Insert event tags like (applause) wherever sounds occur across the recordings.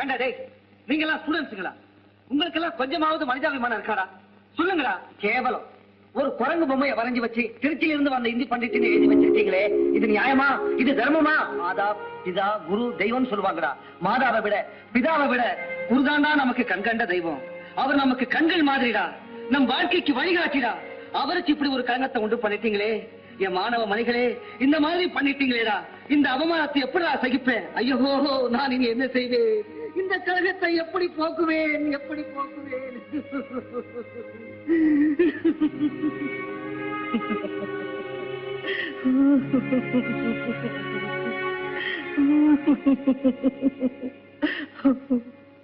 ஏண்டா டேய் நீங்க எல்லாம் ஸ்டூடெண்ட்ஸுங்களா? உங்களுக்கு எல்லாம் கொஞ்சமாவது மனிதாபிமானம் இருக்காடா? சொல்லுங்கடா. கேவலம். ஒரு குரங்கு பொம்மையை வரைஞ்சு வச்சு திருச்சியில இருந்து வந்த இந்தி பண்டிட்டுன்னு எழுதி வச்சிருக்கீங்களே இது நியாயமா? இது தர்மமா? மாதா பிதா குரு தெய்வம் சொல்லுவாங்கடா. மாதாவை விட பிதாவை விட குருதாண்டா நமக்கு கண்கண்ட தெய்வம். அவர் நமக்கு கண்கள் மாதிரிடா. நம் வாழ்க்கைக்கு வழிகாட்டிடா. அவருக்கு இப்படி ஒரு கலங்கத்தை உண்டு பண்ணிட்டீங்களே. என் மாணவ மணிகளே இந்த மாதிரி பண்ணிட்டீங்களேடா. இந்த அவமானத்தை எப்படிடா சகிப்பேன்? ஐயோ நான் இனி என்ன செய்வேன்? இந்த கழகத்தை எப்படி போக்குவேன்? எப்படி போக்குவேன்?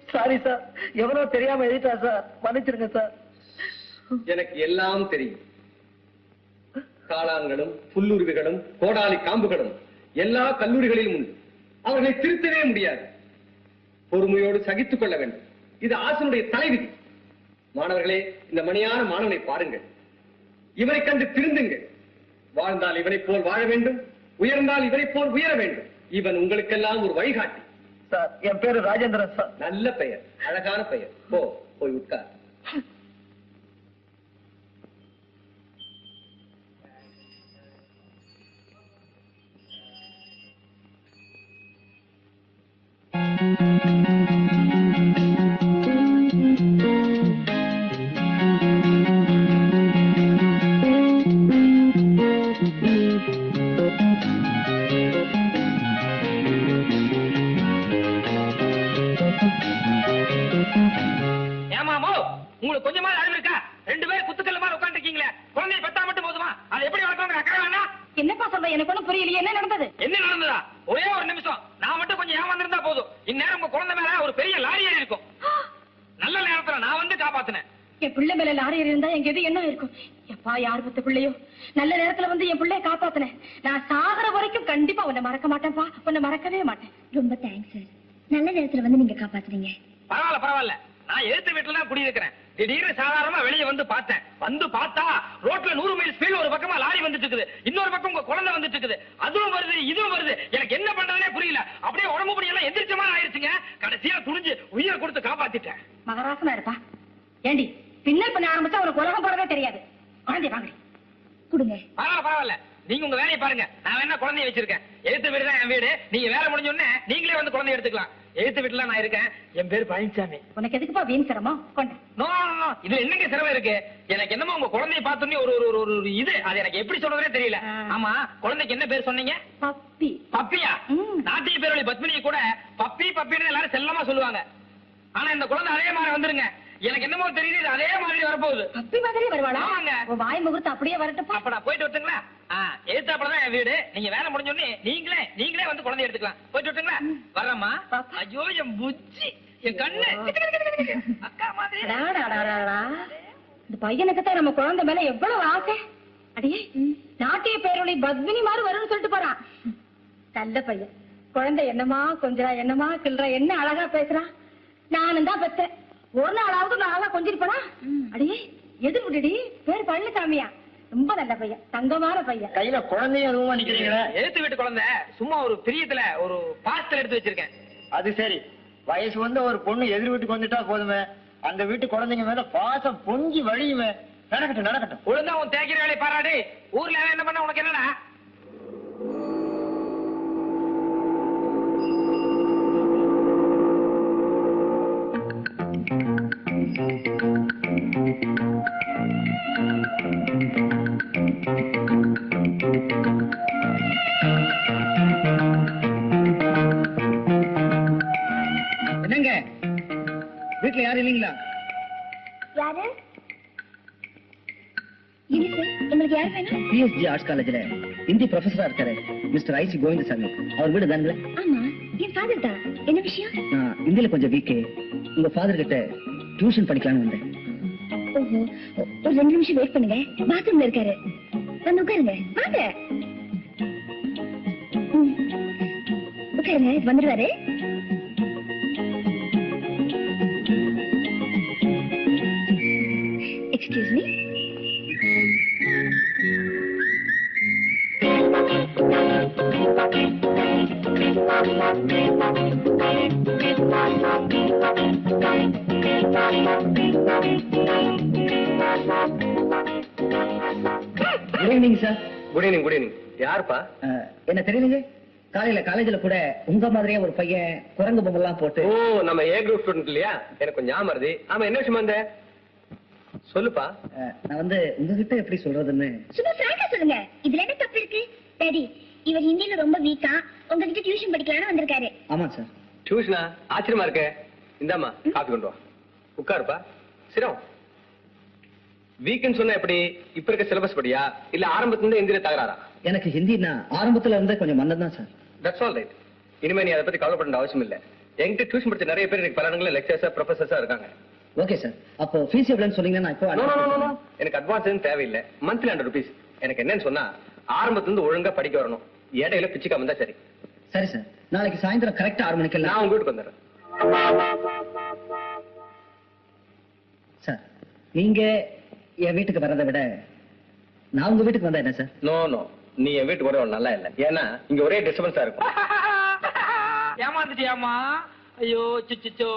சாரி சார் எவ்வளவு தெரியாம எழுதிட்டா சார் மன்னிச்சிருங்க சார் எனக்கு எல்லாம் தெரியும். காளான்களும் புல்லுருவிகளும் கோடாலி காம்புகளும் எல்லா கல்லூரிகளிலும் உண்டு. அவர்களை திருத்தவே முடியாது. பொறுமையோடு சகித்துக் கொள்ள வேண்டும். இது ஆசனுடைய தலைவிதி. மாணவர்களே இந்த மணியான மாணவனை பாருங்கள். இவரை கண்டு திருந்துங்கள். வாழ்ந்தால் இவனைப் போல் வாழ வேண்டும். உயர்ந்தால் இவனைப் போல் உயர வேண்டும். இவன் உங்களுக்கெல்லாம் ஒரு வழிகாட்டி. சார் என் பேரு ராஜேந்திரன் சார். நல்ல பெயர் அழகான பெயர். போ போய் உட்கார். என்ன நடந்தது? ஒரே ஒரு நிமிஷம். நான் மட்டும் கொஞ்சம் ஏமாந்திருந்தா போதும்? இந்நேரம் உங்க குழந்தை மேல ஒரு பெரிய லாரி ஏறி இருக்கும். நல்ல நேரத்துல நான் வந்து காப்பாத்தினேன். என் பிள்ளை மேல லாரி இருந்தா எங்க எது என்ன இருக்கும்? எப்பா யார் பத்த பிள்ளையோ? நல்ல நேரத்துல வந்து என் பிள்ளைய காப்பாத்தினேன். நான் சாகுற வரைக்கும் கண்டிப்பா உன்னை மறக்க மாட்டேன்ப்பா. உன்னை மறக்கவே மாட்டேன். ரொம்ப தேங்க்ஸ் சார் நல்ல நேரத்துல வந்து நீங்க காப்பாத்துறீங்க பரவாயில்ல பரவாயில்ல. நான் எழுத்து வீட்டுல தான் குடியிருக்கிறேன். திடீர்னு சாதாரணமா வெளியே வந்து பார்த்தேன். வந்து பார்த்தா ரோட்ல நூறு மைல் ஸ்பீடு ஒரு பக்கமா லாரி வந்துட்டு இருக்குது இன்னொரு பக்கம் உங்க குழந்தை வந்துட்டு இருக்குது அதுவும் வருது இதுவும் வருது. எனக்கு என்ன பண்றதுனே புரியல. அப்படியே உடம்பு படி எல்லாம் எந்திரிச்சமா ஆயிருச்சுங்க. கடைசியா துணிஞ்சு உயிரை கொடுத்து காப்பாத்திட்டேன். மகராசனா இருப்பா. ஏண்டி பின்னல் பண்ண ஆரம்பிச்சா உனக்கு உலகம் போறதே தெரியாது. குழந்தை வாங்க கொடுங்க. பரவாயில்ல பரவாயில்ல. நீங்க உங்க வேலையை பாருங்க. நான் வேணா குழந்தைய வச்சிருக்கேன். எழுத்து வீடு தான் என் வீடு. நீங்க வேலை முடிஞ்ச உடனே நீங்களே வந்து குழந்தைய எடுத்துக்கலாம். எழுத்து வீட்டுல நான் இருக்கேன். என் பேர் பழனிசாமி உனக்கு எதுக்குப்பா வீண் சிரமம்? கொண்ட. நோ நோ, நோ இது என்னங்க சிரமம் இருக்கு? எனக்கு என்னமோ உங்க குழந்தைய பார்த்தோன்னே ஒரு ஒரு ஒரு ஒரு இது. அது எனக்கு எப்படி சொல்றதே தெரியல. ஆமா குழந்தைக்கு என்ன பேர் சொன்னீங்க? பப்பி. பப்பியா. நாட்டிய பேரொழி பத்மினி கூட பப்பி பப்பின்னு எல்லாரும் செல்லமா சொல்லுவாங்க. ஆனா இந்த குழந்தை அதே மாதிரி வந்துருங்க. எனக்கு என்னமோ தெரியுது இது அதே மாதிரி வரப்போகுது. பப்பி மாதிரி வருவாளா? ஆமாங்க. உன் வாய் முகூர்த்தம் அப்படியே வரட்டுப்பா. அப்ப நான் போயிட்டு வரட்டுங்களா? எழுத்தாப்புலதான் என் வீடு. நீங்க வேலை முடிஞ்ச உடனே நீங்களே நீங்களே வந்து குழந்தை எடுத்துக்கலாம். போயிட்டு வரட்டுங்களா? வரேம்மா. பாப்பா. ஐயோ என் புஜ்ஜி என் கண்ணு. அக்கா மாதிரி. இந்த பையனுக்கு தான் நம்ம குழந்தை மேல எவ்வளவு ஆசை? அடியே நாட்டிய பேரொழி பத்மினி மாதிரி வரும்னு சொல்லிட்டு போறான். நல்ல பையன். குழந்தை என்னமா கொஞ்சரா என்னமா கிள்றா என்ன அழகா பேசுறான் நானும் தான் பெத்தேன். ஒரு நாளாவது நான் அழகா கொஞ்சிருப்பனா? அடியே எது விட்டுடி பேர் பழனிசாமியா. ரொம்ப நல்ல பையன். தங்கமான பையன். கையில குழந்தையும் எதுவும் நிக்கிறீங்களே எழுத்து வீட்டு குழந்தை. சும்மா ஒரு பிரியத்துல ஒரு பாஸ்டல் எடுத்து வச்சிருக்கேன். அது சரி. வயசு வந்து ஒரு பொண்ணு எதிர் வீட்டுக்கு வந்துட்டா போதுமே. அந்த வீட்டு குழந்தைங்க மேல பாசம் பொங்கி வழியுமே. நடக்கட்டும் நடக்கட்டும். ஒழுங்கா உன் தேக்கிற வேலையை பாராடி ஊர்ல என்ன பண்ண? உனக்கு என்னடா யாரு? உங்களுக்கு யார் வேணும்? பிஎஸ்ஜி ஆர்ட்ஸ் காலேஜ்ல ஹிந்தி ப்ரொஃபஸரா இருக்காரு மிஸ்டர் ஐசி கோவிந்தசாமி. அவர் வீடு தானுங்களே? ஆமா என் ஃபாதர் தான். என்ன விஷயம்? நான் ஹிந்தியில கொஞ்சம் வீக்கு உங்க ஃபாதர் கிட்ட டியூஷன் படிக்கலாம்னு வந்தேன். ஓஹோ ஒரு ரெண்டு நிமிஷம் வெயிட் பண்ணுங்க. பாத்ரூம்ல இருக்காரு. வந்து உட்காருங்க. வாங்க. உட்காருங்க வந்துருவாரு. Excuse me good evening sir good evening good evening யாருப்பா? என்ன தெரியலங்க காலையில காலேஜ்ல கூட உங்க மாதிரியே ஒரு பையன் குரங்கு பொம்மெல்லாம் போட்டு ஓ நம்ம ஏ குரூப் ஸ்டூடெண்ட் இல்லையா? எனக்கு கொஞ்சம் ஞாபகம் வருது. ஆமா என்ன விஷயமா வந்த? சொல்லுப்பா. நான் வந்து உங்ககிட்ட எப்படி சொல்றதுன்னு. சும்மா பிராங்கா சொல்லுங்க. இதுல என்ன தப்பு இருக்கு? டாடி இவர் ஹிந்தில ரொம்ப வீக்கா உங்ககிட்ட டியூஷன் படிக்கலாம்னு வந்திருக்காரு. ஆமா சார் டியூஷனா ஆச்சரியமா இருக்கே. இந்தாம்மா காப்பி கொண்டு வா. உட்காருப்பா. சிரம். வீக்கெண்ட் சொன்னா எப்படி? இப்ப இருக்க சிலபஸ் படியா? இல்ல ஆரம்பத்துல இருந்து எந்திர தகராறா? எனக்கு ஹிந்தினா ஆரம்பத்துல இருந்தே கொஞ்சம் மந்தம் தான் சார் தட்ஸ் ஆல் ரைட் இனிமே நீ அதை பத்தி கவலைப்பட அவசியம் இல்ல. என்கிட்ட டியூஷன் படிச்ச நிறைய பேர் எனக்கு பல இடங்கள்ல லெக்சர்ஸா ப்ரொஃபசர்ஸா இருக்காங்க. ஓகே சார் அப்போ ஃபீஸ் எவ்வளவுன்னு சொன்னீங்கன்னா நான் இப்போ No, no, no, no, no. advance எனக்கு அட்வான்ஸ் எதுவும் தேவையில்லை. மந்த்லி ஹண்ட்ரட் ருபீஸ் எனக்கு என்னன்னு சொன்னா ஆரம்பத்துல இருந்து ஒழுங்கா படிக்க வரணும். இடையில பிச்சுக்காம இருந்தா சரி. சரி சார் நாளைக்கு சாயந்தரம் கரெக்டா ஆறு மணிக்கெல்லாம் நான் உங்க வீட்டுக்கு வந்துடுறேன். சார் நீங்க என் வீட்டுக்கு வர்றதை விட நான் உங்க வீட்டுக்கு வந்தா என்ன சார் நோ நோ நீ என் வீட்டுக்கு வர நல்லா இல்ல. ஏன்னா இங்க ஒரே டிஸ்டர்பன்ஸா இருக்கும். (laughs) ஏமாந்துட்டியாமா ஐயோ சிச்சோ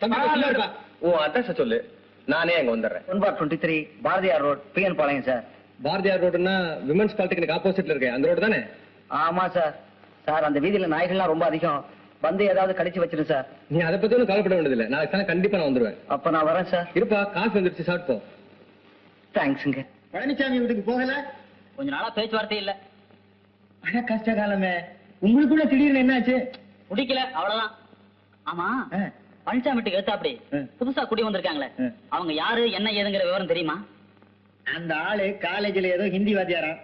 பரவாயில்ல. உன் அட்ரஸ் சொல்லு. நானே அங்க வந்துடுறேன். One four twenty three Bharathiyar road PN Palayam sir. Bharathiyar ரோடுன்னா women's polytechnic ஆப்போசிட்ல இருக்கேன் அந்த ரோடு தானே? ஆமா சார். சார் அந்த வீதியில நாய்கள்லாம் ரொம்ப அதிகம். வந்து ஏதாவது கடிச்சு வச்சிரும் சார். நீ அதை பத்தி ஒன்றும் கவலைப்பட வேண்டியதில்லை. நாளைக்கு தானே கண்டிப்பா நான் வந்துருவேன். அப்ப நான் வரேன் சார். இருப்பா காசு வந்துருச்சு சாப்பிட்டு போ. தேங்க்ஸுங்க. பழனிசாமி வீட்டுக்கு போகல? கொஞ்ச நாளா பேச்சுவார்த்தை இல்ல. அட கஷ்ட காலமே உங்களுக்குள்ள திடீர்னு என்னாச்சு? குடிக்கல அவ்வளவுதான். ஆமா ஆ, பழனிசாமி வீட்டுக்கு எடுத்தாப்படி. புதுசா குடி வந்திருக்காங்களே. அவங்க யாரு என்ன ஏதுங்கிற விவரம் தெரியுமா? அந்த ஆளு காலேஜ்ல ஏதோ ஹிந்தி வாத்தியாராம்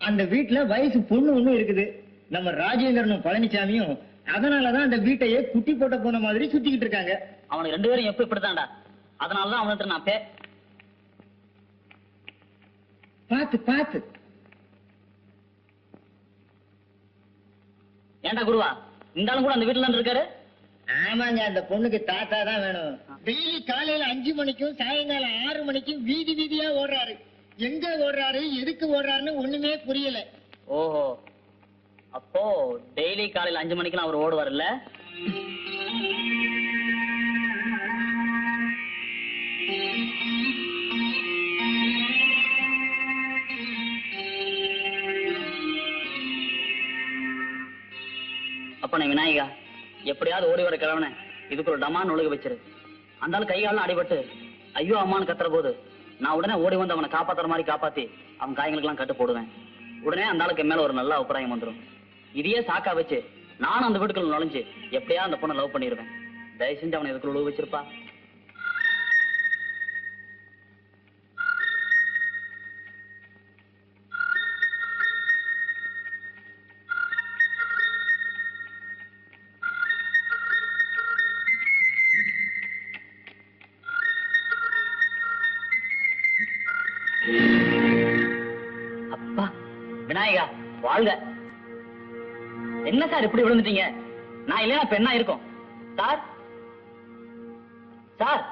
அந்த வீட்டுல வயசு பொண்ணு ஒண்ணு இருக்குது. நம்ம ராஜேந்திரனும் பழனிசாமியும் அதனாலதான் அந்த வீட்டையே குட்டி போட்ட போன மாதிரி சுத்திக்கிட்டு இருக்காங்க. அவனுக்கு ரெண்டு பேரும் எப்ப இப்படித்தான்டா? அதனாலதான் அவனுக்கு நான் பே பாத்து பாத்து ஏன்டா குருவா? இந்த ஆளும் கூட அந்த வீட்டுல இருக்காரு? ஆமாங்க அந்த பொண்ணுக்கு தாத்தா தான் வேணும். டெய்லி காலையில அஞ்சு மணிக்கும் சாயங்காலம் ஆறு மணிக்கும் வீதி வீதியா ஓடுறாரு. எங்க ஓடுறாரு எதுக்கு ஓடுறாருன்னு ஒண்ணுமே புரியல. ஓஹோ. அப்போ டெய்லி காலையில அஞ்சு மணிக்கெல்லாம் அவர் ஓடுவார்ல அப்ப விநாயகா. எப்படியாவது ஓடி வர கிழவனை இதுக்கு ஒரு டமான் ஒழுக வச்சிரு. அந்த ஆள் அடிபட்டு ஐயோ அம்மான்னு கத்துற போது நான் உடனே ஓடி வந்து அவனை காப்பாத்துற மாதிரி காப்பாத்தி அவன் காயங்களுக்கெல்லாம் கட்டு போடுவேன். உடனே அந்த ஆளுக்கு மேல ஒரு நல்ல அபிப்பிராயம் வந்துடும் இதையே சாக்கா வச்சு நானும் அந்த வீட்டுக்குள்ள நுழைஞ்சு எப்படியா அந்த பொண்ணை லவ் பண்ணிடுவேன் தயவு செஞ்சு அவனை இதுக்குள்ள ஒழுக வச்சிருப்பா. அப்பா விநாயகா வாழ்க. என்ன சார் இப்படி விழுந்துட்டீங்க? நான் இல்லையா இப்ப என்ன இருக்கும். சார்? சார்?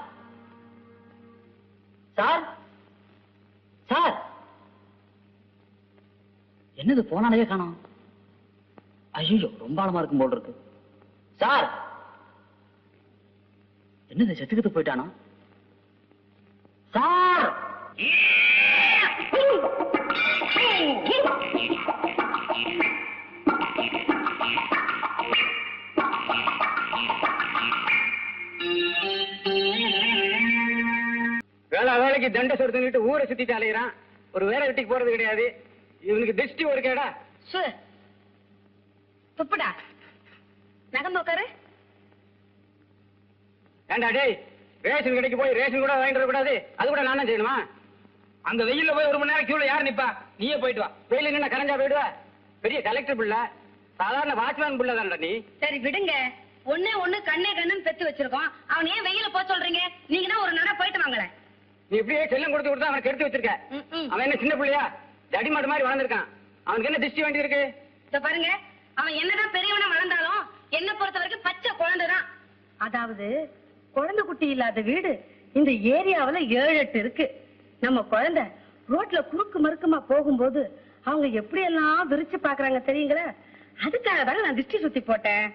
சார்? சார்? என்னது போனாலே காணும். ஐயோ ரொம்ப ஆழமா இருக்கும் போல் இருக்கு. சார்? என்னது செத்துக்கிட்டு போயிட்டானா? சார்? வேலை வேலைக்கு தண்டை சொடுத்துக்கிட்டு ஊரை சுத்திட்டு அலையிறான். ஒரு வேற வீட்டுக்கு போறது கிடையாது. இவனுக்கு திருஷ்டி ஒரு கேடா. துப்புடா. நகர்ந்து உட்காரு ஏண்டா டேய் ரேஷன் கடைக்கு போய் ரேஷன் கூட வாங்கிட்டு வரக்கூடாது. அது கூட நானும் செய்யணுமா? அங்க வெயில்ல போய் ஒரு மணி நேரம் கியூல யார் நிப்பா? நீயே போயிட்டு வா. வெயில என்ன கரைஞ்சா போயிடுவ? பெரிய கலெக்டர் பிள்ளை. சாதாரண வாட்ச்மேன் பிள்ளை தான்டா நீ. சரி விடுங்க. ஒண்ணே ஒண்ணு கண்ணே கண்ணுன்னு பெத்து வச்சிருக்கோம். அவன் ஏன் வெயில போக சொல்றீங்க? நீங்க தான் ஒரு நட போயிட்டு வாங்களேன். நீ இப்படியே செல்லம் கொடுத்து கொடுத்து அவனை கெடுத்து வச்சிருக்க. அவன் என்ன சின்ன பிள்ளையா? தடி மாடு மாதிரி வளர்ந்துருக்கான். அவனுக்கு என்ன திருஷ்டி வேண்டி இருக்கு இத பாருங்க அவன் என்னதான் பெரியவனா வளர்ந்தாலும் என்ன பொறுத்த வரைக்கும் பச்சை குழந்தைதான். அதாவது குழந்தை குட்டி இல்லாத வீடு இந்த ஏரியாவுல ஏழு எட்டு இருக்கு. நம்ம குழந்தை ரோட்ல குறுக்கு மறுக்குமா போகும்போது அவங்க எப்படி எல்லாம் விரிச்சு பாக்குறாங்க தெரியுங்களா? அதுக்காக தாங்க நான் திருஷ்டி சுத்தி போட்டேன்.